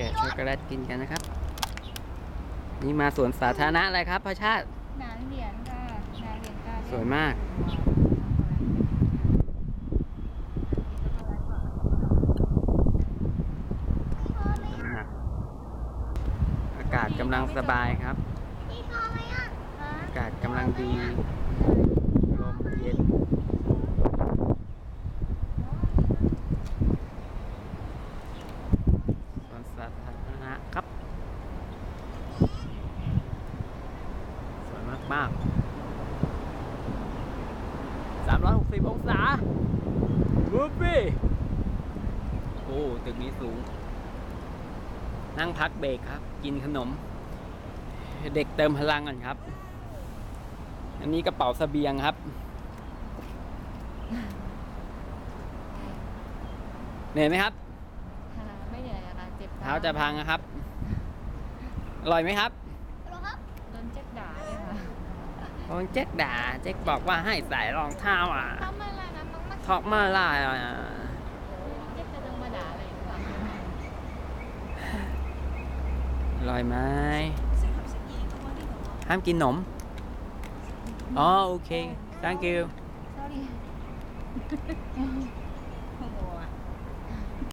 แกะช็อกโกแลตกินกันนะครับ นี่มาสวนสาธารณะอะไรครับพ่อชาติหนานเหรียญค่ะหนานเหรียญกาสวยมาก อากาศกำลังสบายครับพี่พอไหมอะอากาศกำลังดี ลมเย็น สวนสาธารณะครับ สวย มากมากสามร้อยหกสิบองศาบูบี้โอ้ ตึกนี้สูง นั่งพักเบรกครับ กินขนม เด็กเติมพลังก่อนครับ อันนี้กระเป๋าเสบียงครับเหนื่อยไหมครับค่ะไม่เหนื่อยอะค่ะเจ็บเท้าจะพังนะครับ อร่อยไหมครับ โดนเจ็บด่าเลยค่ะ โดนเจ๊กด่าเจ๊กบอกว่าให้ใส่รองเท้าอะทำอะไรนะมังมักทอกมาล่าอะเจ็บจะลงมาด่าอะไรหรือเปล่าอร่อยไหมห้ามกินหนมอ๋อโอเค thank you sorry